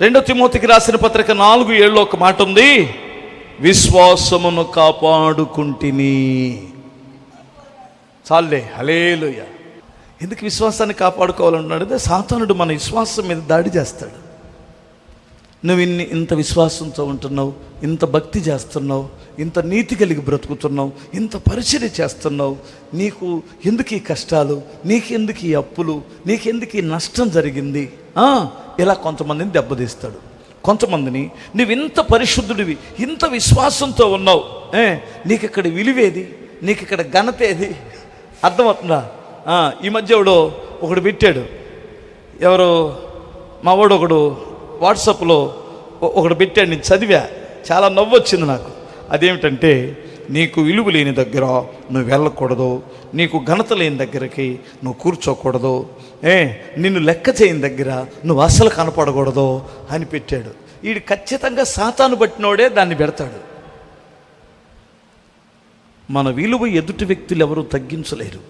రెండో తిమోతికి రాసిన పత్రిక నాలుగు ఏళ్ళు ఒక మాట ఉంది. విశ్వాసమును కాపాడుకుంటుని. చాలే హలేలుయ ఎందుకు విశ్వాసాన్ని కాపాడుకోవాలన్నాడు? సాతానుడు మన విశ్వాసం మీద దాడి చేస్తాడు. నువ్వు ఇన్ని ఇంత విశ్వాసంతో ఉంటున్నావు ఇంత భక్తి చేస్తున్నావు ఇంత నీతి కలిగి బ్రతుకుతున్నావు ఇంత పరిచర్య చేస్తున్నావు నీకు ఎందుకు ఈ కష్టాలు నీకెందుకు ఈ అప్పులు నీకెందుకు ఈ నష్టం జరిగింది? ఇలా కొంతమందిని దెబ్బతీస్తాడు. కొంతమందిని నువ్వు ఇంత పరిశుద్ధుడివి ఇంత విశ్వాసంతో ఉన్నావు. ఏ నీకు ఇక్కడ విలువేది? నీకు ఇక్కడ ఘనత ఏది? అర్థమవుతుందా? ఈ మధ్య ఎవడో ఒకడు పెట్టాడు. ఎవరు మా వాడు ఒకడు వాట్సాప్లో ఒకడు పెట్టాడు నేను చదివా. చాలా నవ్వు వచ్చింది నాకు. అదేమిటంటే నీకు విలువ లేని దగ్గర నువ్వు వెళ్ళకూడదు. నీకు ఘనత లేని దగ్గరికి నువ్వు కూర్చోకూడదు. ఏ నిన్ను లెక్క చేయని దగ్గర నువ్వు అసలు కనపడకూడదు అని పెట్టాడు. వీడు ఖచ్చితంగా సాతాను పట్టినోడే దాన్ని పెడతాడు. మన విలువ ఎదుటి వ్యక్తులు ఎవరు తగ్గించలేరు.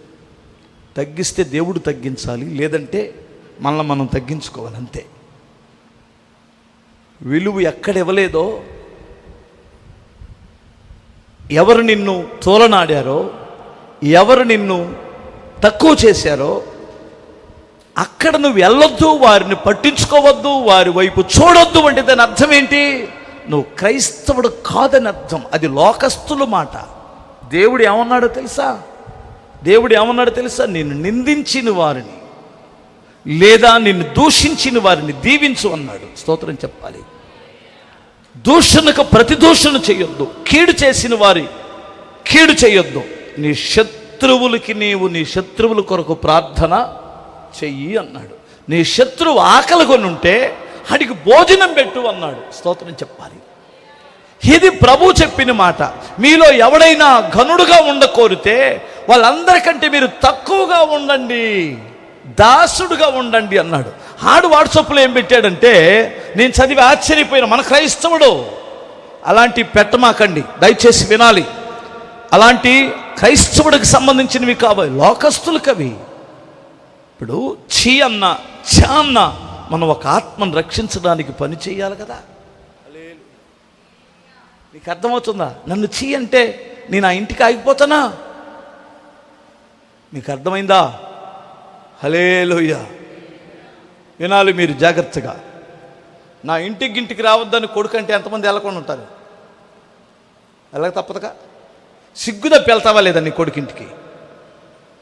తగ్గిస్తే దేవుడు తగ్గించాలి లేదంటే మనల్ని మనం తగ్గించుకోవాలి అంతే విలువ ఎక్కడ ఇవ్వలేదో ఎవరు నిన్ను తోలనాడారో ఎవరు నిన్ను తక్కువ చేశారో అక్కడ నువ్వు వెళ్ళొద్దు వారిని పట్టించుకోవద్దు వారి వైపు చూడొద్దు అంటే దాని అర్థం ఏంటి? నువ్వు క్రైస్తవుడు కాదని అర్థం. అది లోకస్తుల మాట. దేవుడు ఏమన్నాడో తెలుసా? దేవుడు ఏమన్నాడో తెలుసా? నిన్ను నిందించిన వారిని లేదా నిన్ను దూషించిన వారిని దీవించు అన్నాడు. స్తోత్రం చెప్పాలి. దూషణకు ప్రతిదూషణ చేయొద్దు. కీడు చేసిన వారి కీడు చేయొద్దు. నీ శత్రువులకి నీవు నీ శత్రువుల కొరకు ప్రార్థన చెయ్యి అన్నాడు. నీ శత్రువు ఆకలి కొనుంటే ఉంటే అడిగి భోజనం పెట్టు అన్నాడు. స్తోత్రం చెప్పాలి. ఇది ప్రభు చెప్పిన మాట. మీలో ఎవడైనా ఘనుడుగా ఉండకోరితే వాళ్ళందరికంటే మీరు తక్కువగా ఉండండి. దాసుడుగా ఉండండి అన్నాడు. ఆడు వాట్సాప్లో ఏం పెట్టాడంటే నేను చదివి ఆశ్చర్యపోయిన మన క్రైస్తవుడు. అలాంటి పెట్టమాకండి దయచేసి వినాలి. అలాంటి క్రైస్తవుడికి సంబంధించినవి కావాలి లోకస్తులు కవి. ఇప్పుడు చీ అన్న చ అన్న మనం ఒక ఆత్మను రక్షించడానికి పని చేయాలి కదా. నీకు అర్థమవుతుందా? నన్ను చీ అంటే నేను ఆ ఇంటికి ఆగిపోతానా? మీకు అర్థమైందా? హలేలోయ వినాలి మీరు జాగ్రత్తగా. నా ఇంటికి ఇంటికి రావద్దని కొడుకు అంటే ఎంతమంది వెళ్ళకుండా ఉంటారు? వెళ్ళక తప్పదుగా? సిగ్గుద పెళ్తావా లేదా నీ కొడుకింటికి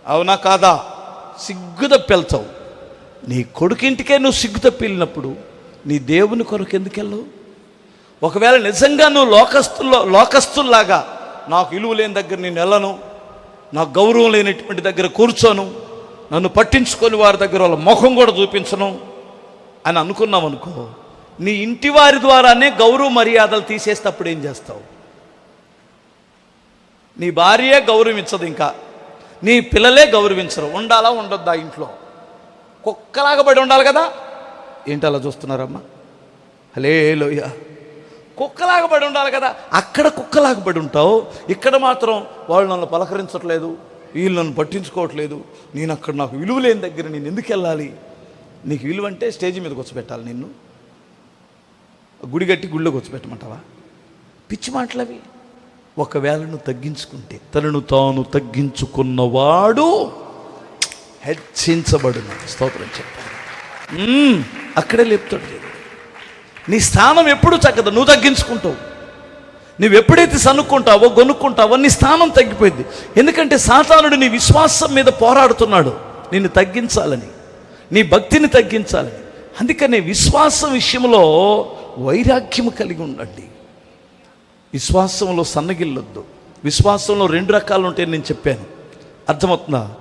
అవునా కాదా? సిగ్గుద పెళ్తావు నీ కొడుకింటికే నువ్వు సిగ్గు తప్పి నీ దేవుని కొరకు ఎందుకు వెళ్ళవు? ఒకవేళ నిజంగా నువ్వు లోకస్తుల్లో లోకస్తుల్లాగా నాకు ఇలువ లేని దగ్గర నేను వెళ్ళను నాకు గౌరవం లేనటువంటి దగ్గర కూర్చోను నన్ను పట్టించుకొని వారి దగ్గర వాళ్ళ ముఖం కూడా చూపించను అని అనుకున్నాం అనుకో నీ ఇంటి వారి ద్వారానే గౌరవ మర్యాదలు తీసేస్తే అప్పుడు ఏం చేస్తావు? నీ భార్యే గౌరవించదు ఇంకా. నీ పిల్లలే గౌరవించరు. ఉండాలా ఉండొద్దా ఇంట్లో? కుక్కలాగా పడి ఉండాలి కదా. ఏంటి అలా చూస్తున్నారమ్మా? హలే లోయ కుక్కలాగా పడి ఉండాలి కదా. అక్కడ కుక్కలాగా పడి ఉంటావు. ఇక్కడ మాత్రం వాళ్ళు నన్ను పలకరించట్లేదు. వీళ్ళు నన్ను పట్టించుకోవట్లేదు. నేను అక్కడ నాకు విలువ లేని దగ్గర నేను ఎందుకు వెళ్ళాలి? నీకు విలువ అంటే స్టేజ్ మీద కూర్చోబెట్టాలి నిన్ను. గుడి కట్టి గుళ్ళో కూర్చోబెట్టమంటావా? పిచ్చి మాటలవి. ఒకవేళ నువ్వు తగ్గించుకుంటే తనను తాను తగ్గించుకున్నవాడు హెచ్చించబడును. స్తోత్రం చెప్పాలి అక్కడే లేపుతాడు దేవుడు. నీ స్థానం ఎప్పుడు చక్కదు. నువ్వు తగ్గించుకుంటావు. నువ్వు ఎప్పుడైతే సనుక్కుంటావో గొనుక్కుంటావో నీ స్థానం తగ్గిపోయింది. ఎందుకంటే సాతానుడు నీ విశ్వాసం మీద పోరాడుతున్నాడు. నిన్ను తగ్గించాలని నీ భక్తిని తగ్గించాలని. అందుకనే విశ్వాసం విషయంలో వైరాగ్యము కలిగి ఉండండి. విశ్వాసంలో సన్నగిల్లొద్దు. విశ్వాసంలో రెండు రకాలు ఉంటాయని నేను చెప్పాను. అర్థమవుతుందా?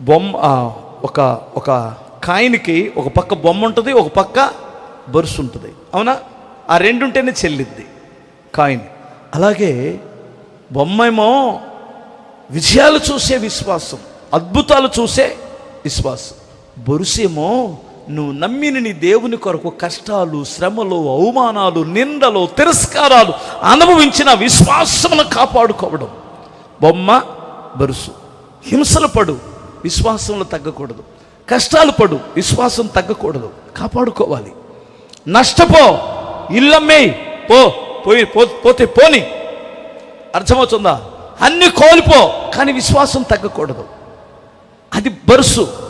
బొమ్మ ఆ, ఒక ఒక కాయిన్కి ఒక పక్క బొమ్మ ఉంటుంది ఒక పక్క బరుసు ఉంటుంది. అవునా? ఆ రెండు ఉంటేనే చెల్లిద్ది కాయిన్. అలాగే బొమ్మేమో విజయాలు చూసే విశ్వాసం అద్భుతాలు చూసే విశ్వాసం. బొరుసేమో నువ్వు నమ్మిన నీ దేవుని కొరకు కష్టాలు శ్రమలు అవమానాలు నిందలు తిరస్కారాలు అనుభవించిన విశ్వాసమును కాపాడుకోవడం. బొమ్మ బరుసు. హింసలు పడు విశ్వాసంలో తగ్గకూడదు. కష్టాలు పడు విశ్వాసం తగ్గకూడదు. కాపాడుకోవాలి. నష్టపో ఇల్లమ్మే పో పోయి పో- పోతే పోని. అర్థమవుతుందా? అన్ని కోల్పో కానీ విశ్వాసం తగ్గకూడదు. అది బరుసు.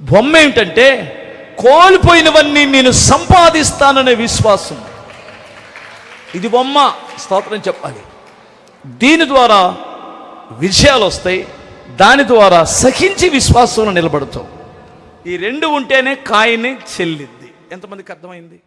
బొమ్మ ఏమిటంటే కోల్పోయినవన్నీ నేను సంపాదిస్తాననే విశ్వాసం. ఇది బొమ్మ స్తోత్రం చెప్పాలి. దీని ద్వారా విజయాలు వస్తాయి దాని ద్వారా సహించి విశ్వాసంలో నిలబడతాం ఈ రెండు ఉంటేనే కాయని చెల్లిద్ది. ఎంతమందికి అర్థమైంది?